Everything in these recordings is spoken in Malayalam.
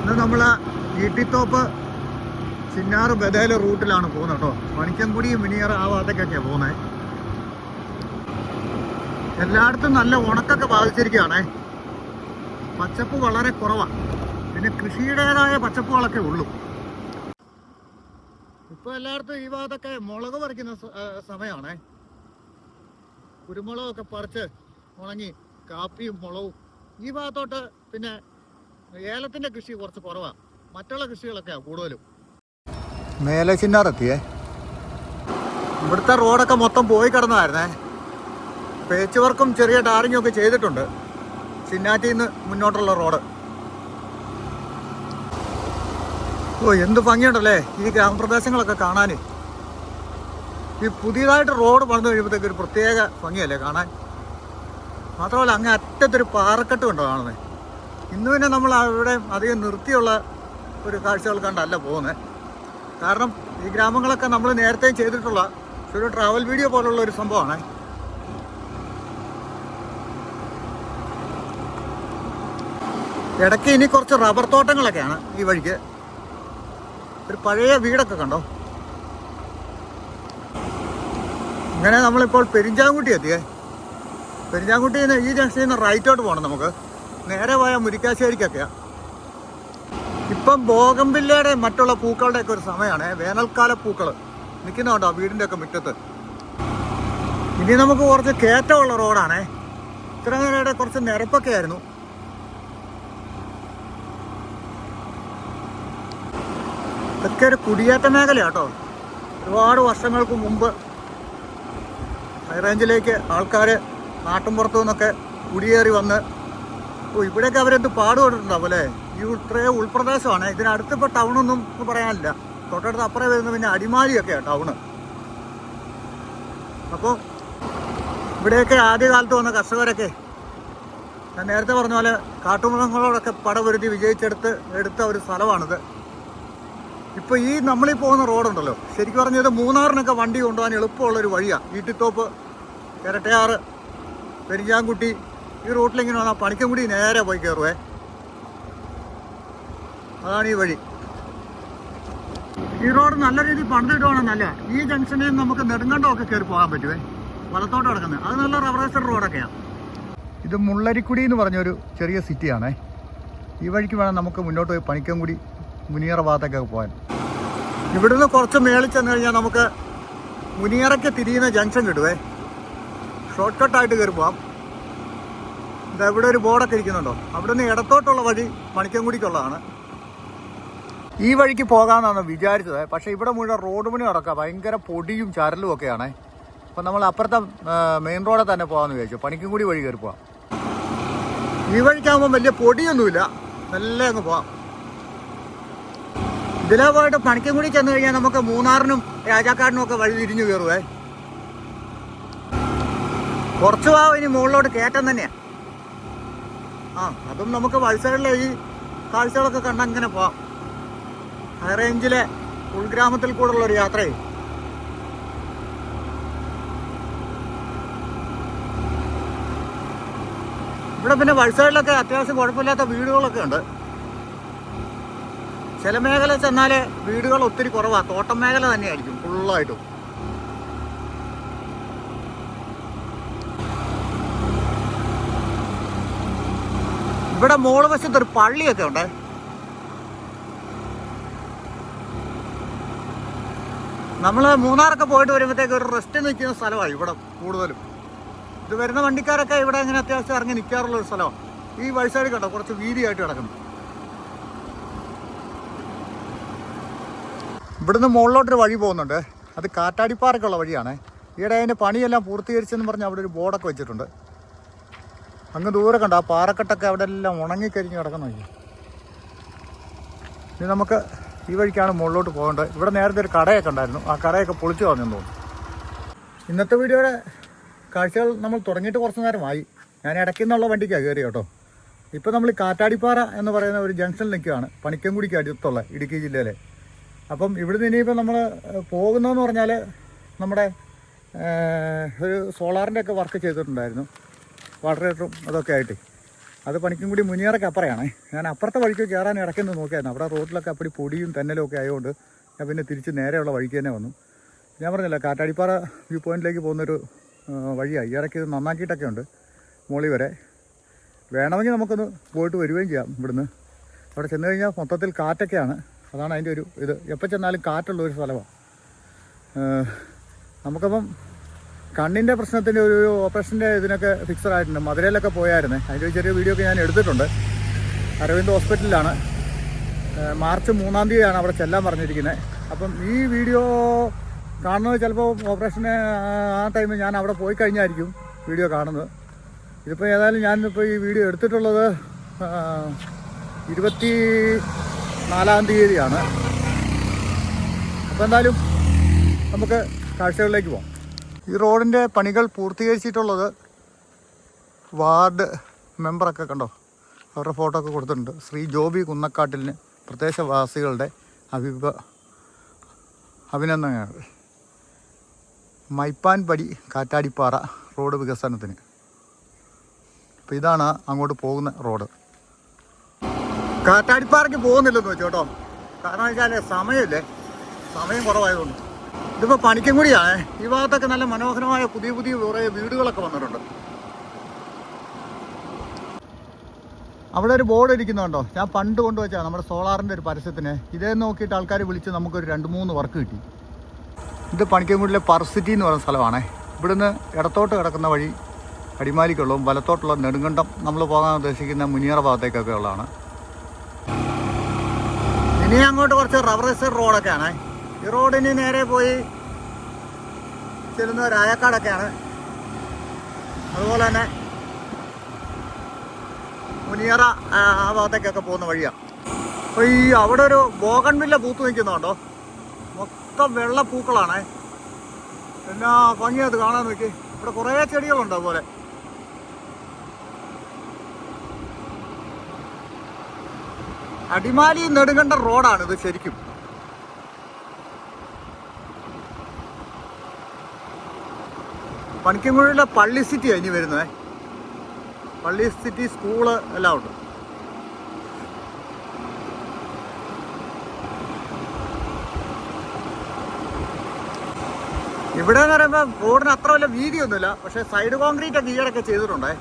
ഇന്ന് നമ്മൾ ഈട്ടിത്തോപ്പ് ചിന്നാറ് ബദേൽ റൂട്ടിലാണ് പോകുന്നത് കേട്ടോ. പണിക്കൻകുടി മിനിയർ ആ ഭാഗത്തേക്കൊക്കെയാണ് പോകുന്നത് എല്ലായിടത്തും നല്ല ഉണക്കൊക്കെ ബാധിച്ചിരിക്കുകയാണേ. പച്ചപ്പ് വളരെ കുറവാണ് പിന്നെ കൃഷിയുടേതായ പച്ചപ്പുകളൊക്കെ ഉള്ളൂ. ഇപ്പൊ എല്ലായിടത്തും ഈ ഭാഗത്തൊക്കെ മുളക് പറിക്കുന്ന സമയമാണ് കുരുമുളകൊക്കെ പറിച്ച് ഉണങ്ങി കാപ്പിയും മുളകും ഈ ഭാഗത്തോട്ട് പിന്നെ ഏലത്തിന്റെ കൃഷി കുറച്ച് കുറവാ. മറ്റുള്ള കൃഷികളൊക്കെയാണ് കൂടുതലും. മേലെ ചിന്നാറെത്തിയേ ഇവിടുത്തെ റോഡൊക്കെ മൊത്തം പോയി കിടന്നായിരുന്നേ പേച്ച് വർക്കും ചെറിയ ടാറിങ്ങും ഒക്കെ ചെയ്തിട്ടുണ്ട്. ചിന്നാറ്റിൽ നിന്ന് മുന്നോട്ടുള്ള റോഡ്. ഓ എന്ത് ഭംഗിയുണ്ടല്ലേ ഈ ഗ്രാമപ്രദേശങ്ങളൊക്കെ കാണാൻ ഈ പുതിയതായിട്ട് റോഡ് പണിത് കഴിയുമ്പോഴത്തേക്ക് ഒരു പ്രത്യേക ഭംഗിയല്ലേ കാണാൻ. മാത്രമല്ല അങ്ങ് അറ്റത്തൊരു പാറക്കെട്ട് കണ്ടോ കാണുന്നത് ഇന്ന് പിന്നെ നമ്മൾ അവിടെ അധികം നിർത്തിയുള്ള ഒരു കാഴ്ചകൾ കണ്ടല്ല പോകുന്നത് കാരണം ഈ ഗ്രാമങ്ങളൊക്കെ നമ്മൾ നേരത്തെയും ചെയ്തിട്ടുള്ള ഒരു ട്രാവൽ വീഡിയോ പോലുള്ള ഒരു സംഭവമാണ്. ഇടയ്ക്ക് ഇനി കുറച്ച് റബ്ബർ തോട്ടങ്ങളൊക്കെയാണ് ഈ വഴിക്ക്. ഒരു പഴയ വീടൊക്കെ കണ്ടോ? ഇങ്ങനെ നമ്മളിപ്പോൾ പെരിഞ്ചാങ്കുട്ടി എത്തിയേ. പെരിഞ്ചാങ്കുട്ടിയിൽ നിന്ന് ഈ ജംഗ്ഷനിൽ നിന്ന് റൈറ്റോട്ട് പോകണം നമുക്ക്. നേരെ പോയ മുരിക്കാശ്ശേരിക്കൊക്കെയാ. ഇപ്പം ബോഗംപില്ലയുടെ മറ്റുള്ള പൂക്കളുടെ ഒക്കെ ഒരു സമയമാണ്. വേനൽക്കാല പൂക്കൾ നിൽക്കുന്നുണ്ടോ വീടിന്റെ ഒക്കെ മുറ്റത്ത്? ഇനി നമുക്ക് കുറച്ച് കയറ്റമുള്ള റോഡാണേ. ഇത്ര നേരം കുറച്ച് നിരപ്പൊക്കെ ആയിരുന്നു. ഇതൊക്കെ ഒരു കുടിയേറ്റ മേഖലയാട്ടോ ഒരുപാട് വർഷങ്ങൾക്ക് മുമ്പ് ഹൈറേഞ്ചിലേക്ക് ആൾക്കാർ നാട്ടിൻപുറത്തു നിന്നൊക്കെ കുടിയേറി വന്ന് ഓ ഇവിടെയൊക്കെ അവരെന്ത് പാടുപെട്ടിട്ടുണ്ടാവും അല്ലേ? ഈ ഇത്രയും ഉൾപ്രദേശമാണ്. ഇതിനടുത്ത് ഇപ്പോൾ ടൗണൊന്നും പറയാനില്ല. തൊട്ടടുത്ത് അപ്പുറം വരുന്ന പിന്നെ അടിമാലിയൊക്കെയാണ് ടൗണ് അപ്പോൾ ഇവിടെയൊക്കെ ആദ്യകാലത്ത് വന്ന കർഷകരൊക്കെ ഞാൻ നേരത്തെ പറഞ്ഞ പോലെ കാട്ടുമൃഗങ്ങളോടൊക്കെ പടപൊരുതി വിജയിച്ചെടുത്ത് എടുത്ത ഒരു സ്ഥലമാണിത്. ഇപ്പൊ ഈ നമ്മളീ പോകുന്ന റോഡുണ്ടല്ലോ. ശരിക്കും പറഞ്ഞത് മൂന്നാറിനൊക്കെ വണ്ടി കൊണ്ടുപോകാൻ എളുപ്പമുള്ളൊരു വഴിയാണ് ഈട്ടിത്തോപ്പ് ഇരട്ടയാറ് പെരിഞ്ചാൻകുട്ടി ഈ റൂട്ടിൽ ഇങ്ങനെ വന്നാൽ പണിക്കൻകുടി നേരെ പോയി കയറുവേ അതാണ് ഈ വഴി. ഈ റോഡ് നല്ല രീതിയിൽ പണിതിട്ടുവാണെന്നല്ല ഈ ജംഗ്ഷനിൽ നിന്ന് നമുക്ക് നെടുങ്കണ്ടമൊക്കെ കയറി പോകാൻ പറ്റുവേ. വലത്തോട്ട് കിടക്കുന്നത് അത് നല്ല റവറേസർ റോഡൊക്കെയാണ് ഇത് മുള്ളരിക്കുടി എന്ന് പറഞ്ഞൊരു ചെറിയ സിറ്റിയാണേ. ഈ വഴിക്ക് വേണം നമുക്ക് മുന്നോട്ട് പോയി പണിക്കൻകുടി മുനിയറ ഭാഗത്തൊക്കെ പോകാൻ. ഇവിടുന്ന് കുറച്ച് മേളിൽ ചെന്ന് കഴിഞ്ഞാൽ നമുക്ക് മുനിയറയ്ക്ക് തിരിയുന്ന ജംഗ്ഷൻ കിട്ടുവേ. ഷോർട്ട് കട്ടായിട്ട് കയറി പോകാം ഇവിടെ ഒരു ബോർഡൊക്കെ ഇരിക്കുന്നുണ്ടോ? അവിടെ നിന്ന് ഇടത്തോട്ടുള്ള വഴി മണിക്കൻകുടിക്കുള്ളതാണ്. ഈ വഴിക്ക് പോകാമെന്നാണ് വിചാരിച്ചത്. പക്ഷേ ഇവിടെ മുഴുവൻ റോഡ് പണി നടക്കുക. ഭയങ്കര പൊടിയും ചരലും ഒക്കെയാണ്. അപ്പം നമ്മൾ അപ്പുറത്തെ മെയിൻ റോഡിൽ തന്നെ പോകാമെന്ന് വിചാരിച്ചു. പണിക്കൻകുടി വഴി കയറി പോവാം. ഈ വഴിക്കാകുമ്പോൾ വലിയ പൊടിയൊന്നുമില്ല. നല്ല അങ്ങ് പോവാം. ഇതിലെ പോയിട്ട് പണിക്കൻകുടി ചെന്ന് കഴിഞ്ഞാൽ നമുക്ക് മൂന്നാറിനും രാജാക്കാടിനും ഒക്കെ വഴി തിരിഞ്ഞു കയറുവേ. കുറച്ച് ഭാവം ഇനി മുകളിലോട്ട് കയറ്റം തന്നെയാ. ആ അതും നമുക്ക് വത്സരയിലെ ഈ കാഴ്ചകളൊക്കെ കണ്ട് അങ്ങനെ പോവാം. ഹൈ റേഞ്ചിലെ ഉൾഗ്രാമത്തിൽ കൂടെയുള്ള ഒരു യാത്രയെ. ഇവിടെ പിന്നെ വത്സരയിലൊക്കെ അത്യാവശ്യം കുഴപ്പമില്ലാത്ത വീടുകളൊക്കെ ഉണ്ട്. ചില മേഖല ചെന്നാൽ വീടുകൾ ഒത്തിരി കുറവാണ് തോട്ടം മേഖല തന്നെയായിരിക്കും ഫുള്ളായിട്ടും ഇവിടെ മോൾ വശത്ത് ഒരു പള്ളിയൊക്കെ ഉണ്ട്. നമ്മൾ മൂന്നാറൊക്കെ പോയിട്ട് വരുമ്പോഴത്തേക്ക് ഒരു റെസ്റ്റ് നിൽക്കുന്ന സ്ഥലമാണ് ഇവിടെ കൂടുതലും. ഇത് വരുന്ന വണ്ടിക്കാരൊക്കെ ഇവിടെ ഇങ്ങനെ അത്യാവശ്യം ഇറങ്ങി നിൽക്കാറുള്ള ഒരു സ്ഥലമാണ്. ഈ വഴിസൈഡ് കണ്ടോ? കുറച്ച് വീതിയായിട്ട് കിടക്കുന്നു. ഇവിടുന്ന് മുകളിലോട്ടൊരു വഴി പോകുന്നുണ്ട്. അത് കാറ്റാടിപ്പാറയ്ക്കുള്ള വഴിയാണ്. ഈയിടെ അതിന്റെ പണിയെല്ലാം പൂർത്തീകരിച്ചെന്ന് പറഞ്ഞ് അവിടെ ഒരു ബോർഡൊക്കെ വെച്ചിട്ടുണ്ട്. അങ്ങ് ദൂരെ കണ്ട? ആ പാറക്കെട്ടൊക്കെ അവിടെ എല്ലാം ഉണങ്ങിക്കരിഞ്ഞ് കിടക്കുന്ന ഇനി നമുക്ക് ഈ വഴിക്കാണ് മുകളിലോട്ട് പോകേണ്ടത്. ഇവിടെ നേരത്തെ ഒരു കടയൊക്കെ ഉണ്ടായിരുന്നു. ആ കടയൊക്കെ പൊളിച്ചു കളഞ്ഞെന്ന് തോന്നുന്നു. ഇന്നത്തെ വീഡിയോയുടെ കാഴ്ചകൾ നമ്മൾ തുടങ്ങിയിട്ട് കുറച്ച് നേരമായി. ഞാൻ ഇടയ്ക്ക് നിന്നുള്ള വണ്ടിക്കാണ് കയറി കേട്ടോ. ഇപ്പോൾ നമ്മൾ കാറ്റാടിപ്പാറ എന്ന് പറയുന്ന ഒരു ജംഗ്ഷനിൽ നിൽക്കുകയാണ്. പണിക്കൻകുടിക്ക് അടുത്തുള്ള ഇടുക്കി ജില്ലയിലെ. അപ്പം ഇവിടുന്ന് ഇനിയിപ്പോൾ നമ്മൾ പോകുന്നതെന്ന് പറഞ്ഞാൽ നമ്മുടെ ഒരു സോളാറിന്റെ ഒക്കെ വർക്ക് ചെയ്തിട്ടുണ്ടായിരുന്നു. വാട്ടർ ഹീറ്ററും അതൊക്കെ ആയിട്ട്. അത് പണിക്കും കൂടി മുനിയറൊക്കെ അപ്പുറയാണേ. ഞാൻ അപ്പുറത്തെ വഴിക്ക് കയറാൻ ഇടയ്ക്കൊന്ന് നോക്കിയായിരുന്നു. അവിടെ റോഡിലൊക്കെ അപ്പടി പൊടിയും തെന്നലും ഒക്കെ ആയതുകൊണ്ട് ഞാൻ പിന്നെ തിരിച്ച് നേരെയുള്ള വഴിക്ക് തന്നെ വന്നു. ഞാൻ പറഞ്ഞില്ല കാറ്റാടിപ്പാറ വ്യൂ പോയിന്റിലേക്ക് പോകുന്നൊരു വഴിയായി. ഇടയ്ക്ക് ഇത് നന്നാക്കിയിട്ടൊക്കെ ഉണ്ട് മോളി വരെ. വേണമെങ്കിൽ നമുക്കൊന്ന് പോയിട്ട് വരികയും ചെയ്യാം ഇവിടുന്ന്. അവിടെ ചെന്ന് കഴിഞ്ഞാൽ മൊത്തത്തിൽ കാറ്റൊക്കെയാണ്. അതാണ് അതിന്റെ ഒരു ഇത്. എപ്പോൾ ചെന്നാലും കാറ്റുള്ള ഒരു സ്ഥലമാണ്. നമുക്കപ്പം കണ്ണിന്റെ പ്രശ്നത്തിന്റെ ഒരു ഓപ്പറേഷന്റെ ഇതിനൊക്കെ ഫിക്സഡ് ആയിട്ടുണ്ട്. മധുരയിലൊക്കെ പോയായിരുന്നു. അതിന്റെ ഒരു ചെറിയ വീഡിയോ ഒക്കെ ഞാൻ എടുത്തിട്ടുണ്ട്. അരവിന്ദ് ഹോസ്പിറ്റലിലാണ്. മാർച്ച് മൂന്നാം തീയതിയാണ് അവിടെ ചെല്ലാൻ പറഞ്ഞിരിക്കുന്നത്. അപ്പം ഈ വീഡിയോ കാണുന്നത് ചിലപ്പോൾ ഓപ്പറേഷന് ആ ടൈമിൽ ഞാൻ അവിടെ പോയി കഴിഞ്ഞായിരിക്കും വീഡിയോ കാണുന്നത്. ഇതിപ്പോൾ ഏതായാലും ഞാനിപ്പോൾ ഈ വീഡിയോ എടുത്തിട്ടുള്ളത് ഇരുപത്തി നാലാം തീയതിയാണ്. അപ്പോൾ എന്തായാലും നമുക്ക് കാഴ്ചകളിലേക്ക് പോകാം ഈ റോഡിന്റെ പണികൾ പൂർത്തീകരിച്ചിട്ടുള്ളത് വാർഡ് മെമ്പറൊക്കെ കണ്ടോ? അവരുടെ ഫോട്ടോ ഒക്കെ കൊടുത്തിട്ടുണ്ട്. ശ്രീ ജോബി കുന്നക്കാട്ടിലിന് പ്രദേശവാസികളുടെ അഭിപ അഭിനന്ദനങ്ങൾ. മൈപ്പാൻ പടി കാറ്റാടിപ്പാറ റോഡ് വികസനത്തിന്. അപ്പോൾ ഇതാണ് അങ്ങോട്ട് പോകുന്ന റോഡ്. കാറ്റാടിപ്പാറയ്ക്ക് പോകുന്നില്ലെന്ന് വെച്ചോട്ടോ കാരണം വെച്ചാൽ സമയമില്ലേ? സമയം കുറവായതുകൊണ്ട്. ഇതിപ്പോൾ പണിക്കും കൂടിയാണ് ഈ ഭാഗത്തൊക്കെ നല്ല മനോഹരമായ പുതിയ പുതിയ കുറേ വീടുകളൊക്കെ വന്നിട്ടുണ്ട്. അവിടെ ഒരു ബോർഡ് ഇരിക്കുന്നുണ്ടോ ഞാൻ പണ്ട് കൊണ്ടുവച്ചാൽ നമ്മുടെ സോളാറിന്റെ ഒരു പരസ്യത്തിന്. ഇതേ നോക്കിയിട്ട് ആൾക്കാർ വിളിച്ച് നമുക്കൊരു രണ്ട് മൂന്ന് വർക്ക് കിട്ടി. ഇത് പണിക്കൻകുടിയിലെ പർസിറ്റി എന്ന് പറയുന്ന സ്ഥലമാണ്. ഇവിടുന്ന് ഇടത്തോട്ട് കിടക്കുന്ന വഴി അടിമാലിക്കുള്ളതും വലത്തോട്ടുള്ള നെടുങ്കണ്ടം നമ്മൾ പോകാൻ ഉദ്ദേശിക്കുന്ന മുനിയറ ഭാഗത്തേക്കൊക്കെ ഉള്ളതാണ്. ഇനി അങ്ങോട്ട് കുറച്ച് റബ്ബർ റോഡൊക്കെയാണ് ഈ റോഡിന് നേരെ പോയി ചെല്ലുന്ന രായക്കാടൊക്കെയാണ്. അതുപോലെ തന്നെ മുനിയറ ആ ഭാഗത്തേക്കൊക്കെ പോകുന്ന വഴിയാണ് അപ്പോൾ ഈ അവിടെ ഒരു ബോഗൺവില്ല പൂത്ത് നിൽക്കുന്നുണ്ടോ മൊത്തം വെള്ള പൂക്കളാണ്. എന്നാ ഭംഗിയത് കാണാൻ നോക്കി. ഇവിടെ കുറേ ചെടികളുണ്ട് അതുപോലെ. അടിമാലി നെടുങ്കണ്ട റോഡാണ് ഇത് ശരിക്കും. പണിക്കൻകുഴിയിലെ പള്ളി സിറ്റി ഇനി വരുന്നത് പള്ളി സിറ്റി സ്കൂൾ എല്ലാം ഉണ്ട്. ഇവിടെ എന്ന് പറയുമ്പോൾ റോഡിന് അത്ര വലിയ വീതിയൊന്നുമില്ല. പക്ഷെ സൈഡ് കോൺക്രീറ്റ് ഒക്കെ ഈയിടൊക്കെ ചെയ്തിട്ടുണ്ടേ.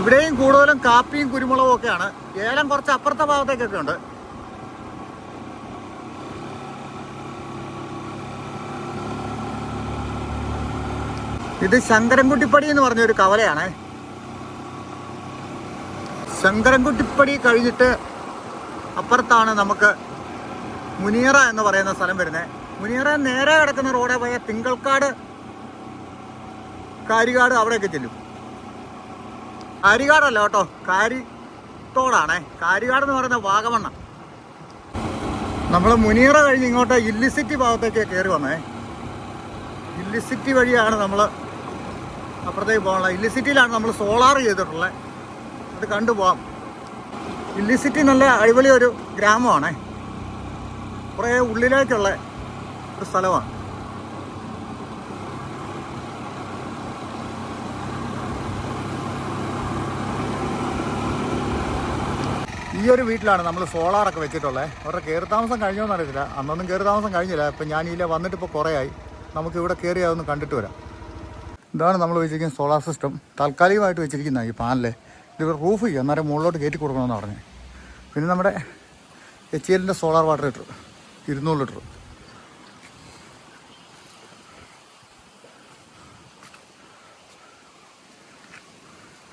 ഇവിടെയും കൂടുതലും കാപ്പിയും കുരുമുളകും ഒക്കെയാണ്. ഏലം കുറച്ച് അപ്പുറത്തെ ഭാഗത്തേക്കൊക്കെ ഉണ്ട്. ഇത് ശങ്കരൻകുട്ടിപ്പടി എന്ന് പറഞ്ഞൊരു കവലയാണ്. ശങ്കരൻകുട്ടിപ്പടി കഴിഞ്ഞിട്ട് അപ്പുറത്താണ് നമുക്ക് മുനിയറ എന്ന് പറയുന്ന സ്ഥലം വരുന്നത് മുനിയറ നേരെ കിടക്കുന്ന റോഡേ പോയ തിങ്കൾക്കാട് കാരികാട് അവിടെയൊക്കെ ചെല്ലും. കാരികാടല്ല കേട്ടോ കാരിത്തോടാണേ. കാരികാട് എന്ന് പറയുന്ന വാഗമണ്ണ. നമ്മൾ മുനിയറ കഴിഞ്ഞ് ഇങ്ങോട്ട് ഇല്ലിസിറ്റി ഭാഗത്തേക്ക് കയറി വന്നേ. ഇല്ലിസിറ്റി വഴിയാണ് നമ്മൾ അപ്പുറത്തേക്ക് പോകാനുള്ള ഇല്ലിസിറ്റിയിലാണ് നമ്മൾ സോളാർ ചെയ്തിട്ടുള്ളത്. അത് കണ്ടുപോകാം ഇല്ലിസിറ്റി നല്ല അടിപൊളി ഒരു ഗ്രാമമാണേ. കുറേ ഉള്ളിലേക്കുള്ള ഒരു സ്ഥലമാണ്. ഈ ഒരു വീട്ടിലാണ് നമ്മൾ സോളാറൊക്കെ വെച്ചിട്ടുള്ളത് അവരുടെ കയറി താമസം കഴിഞ്ഞോ എന്നറിയത്തില്ല അന്നൊന്നും കയറി താമസം കഴിഞ്ഞില്ല. ഇപ്പം ഇതിലെ വന്നിട്ട് ഇപ്പോൾ കുറേ ആയി നമുക്ക് ഇവിടെ കയറി അതൊന്ന് കണ്ടിട്ട് വരാം. ഇതാണ് നമ്മൾ വെച്ചിരിക്കുന്ന സോളാർ സിസ്റ്റം താൽക്കാലികമായിട്ട് വെച്ചിരിക്കുന്ന ഈ പാനൽ ഇത് റൂഫ് ചെയ്യുക അന്നേരം മുകളിലോട്ട് കയറ്റി കൊടുക്കണമെന്ന് പറഞ്ഞു. പിന്നെ നമ്മുടെ എച്ച് എല്ലിന്റെ സോളാർ വാട്ടർ ലിറ്റർ ഇരുന്നൂറ് ലിറ്റർ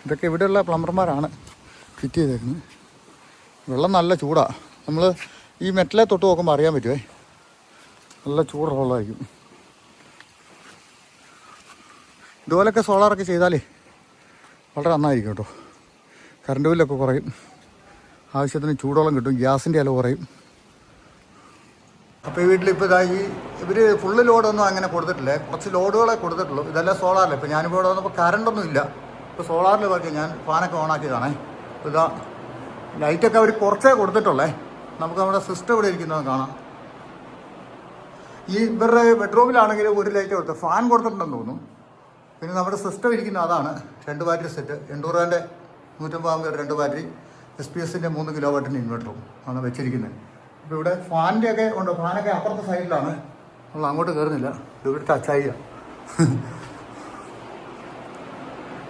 ഇതൊക്കെ ഇവിടെയുള്ള പ്ലംബർമാരാണ് ഫിറ്റ് ചെയ്തേക്കുന്നത്. വെള്ളം നല്ല ചൂടാണ് നമ്മൾ ഈ മെറ്റലെ തൊട്ട് നോക്കുമ്പോൾ അറിയാൻ പറ്റുമേ നല്ല ചൂടുള്ള ഇതുപോലൊക്കെ സോളാറൊക്കെ ചെയ്താലേ വളരെ നന്നായിരിക്കും കേട്ടോ. കറണ്ട് ബില്ലൊക്കെ കുറയും. ആവശ്യത്തിന് ചൂടോളം കിട്ടും. ഗ്യാസിന്റെ ഇല കുറയും. അപ്പോൾ ഈ വീട്ടിൽ ഇപ്പോൾ ഇതാ ഈ ഇവർ ഫുള്ള് ലോഡൊന്നും അങ്ങനെ കൊടുത്തിട്ടില്ല. കുറച്ച് ലോഡുകളെ കൊടുത്തിട്ടുള്ളൂ. ഇതെല്ലാം സോളാറിൽ ഇപ്പോൾ ഞാനിപ്പോൾ ഇവിടെ വന്നപ്പോൾ കറണ്ടൊന്നും ഇല്ല. ഇപ്പോൾ സോളാറിൽ വർക്ക് ഞാൻ ഫാനൊക്കെ ഓണാക്കിയതാണേ അപ്പോൾ ഇതാ ലൈറ്റൊക്കെ അവർ കുറച്ചേ കൊടുത്തിട്ടുള്ളേ. നമുക്ക് നമ്മുടെ സിസ്റ്റം ഇവിടെ ഇരിക്കുന്നത് കാണാം. ഈ ഇവരുടെ ബെഡ്റൂമിലാണെങ്കിൽ ഒരു ലൈറ്റ് കൊടുത്ത് ഫാൻ കൊടുത്തിട്ടുണ്ടെന്ന് തോന്നുന്നു. പിന്നെ നമ്മുടെ സിസ്റ്റം ഇരിക്കുന്ന അതാണ്. രണ്ട് ബാറ്ററി സെറ്റ് എണ്ണൂറ് രൂപേന്റെ നൂറ്റമ്പത് ആകുമ്പോൾ രണ്ട് ബാറ്ററി എസ് പി എസിന്റെ മൂന്ന് കിലോ വാട്ടിന്റെ ഇൻവെർട്ടറും ആണ് വെച്ചിരിക്കുന്നത്. ഇപ്പോൾ ഇവിടെ ഫാനിന്റെ ഒക്കെ ഉണ്ട്. ഫാനൊക്കെ അപ്പുറത്തെ സൈഡിലാണ് നമ്മൾ അങ്ങോട്ട് കയറുന്നില്ല ഇവിടെ ടച്ചായി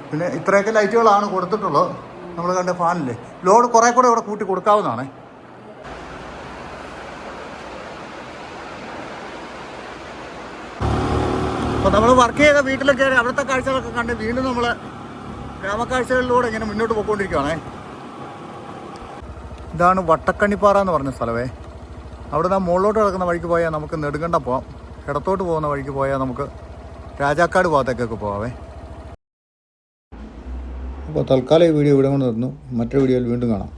പിന്നെ ഇത്രയൊക്കെ ലൈറ്റുകളാണ് കൊടുത്തിട്ടുള്ളത്. നമ്മൾ കണ്ട ഫാനില്ലേ ലോഡ് കുറേ കൂടെ ഇവിടെ കൂട്ടി കൊടുക്കാവുന്നതാണേ. അപ്പോൾ നമ്മൾ വർക്ക് ചെയ്ത വീട്ടിലൊക്കെ അവിടുത്തെ കാഴ്ചകളൊക്കെ കണ്ട് വീണ്ടും നമ്മൾ ഗ്രാമക്കാഴ്ചകളിലൂടെ ഇങ്ങനെ മുന്നോട്ട് പോയിക്കൊണ്ടിരിക്കുകയാണേ ഇതാണ് വട്ടക്കണ്ണിപ്പാറ എന്ന് പറഞ്ഞ സ്ഥലമേ. അവിടെ നിന്ന് മുകളിലോട്ട് കിടക്കുന്ന വഴിക്ക് പോയാൽ നമുക്ക് നെടുങ്കണ്ട പോവാം. ഇടത്തോട്ട് പോകുന്ന വഴിക്ക് പോയാൽ നമുക്ക് രാജാക്കാട് ഭാഗത്തേക്കൊക്കെ പോവാവേ. അപ്പോൾ തൽക്കാലം ഈ വീഡിയോ ഇവിടെ കൊണ്ട് നിർന്നു മറ്റൊരു വീഡിയോയിൽ വീണ്ടും കാണാം.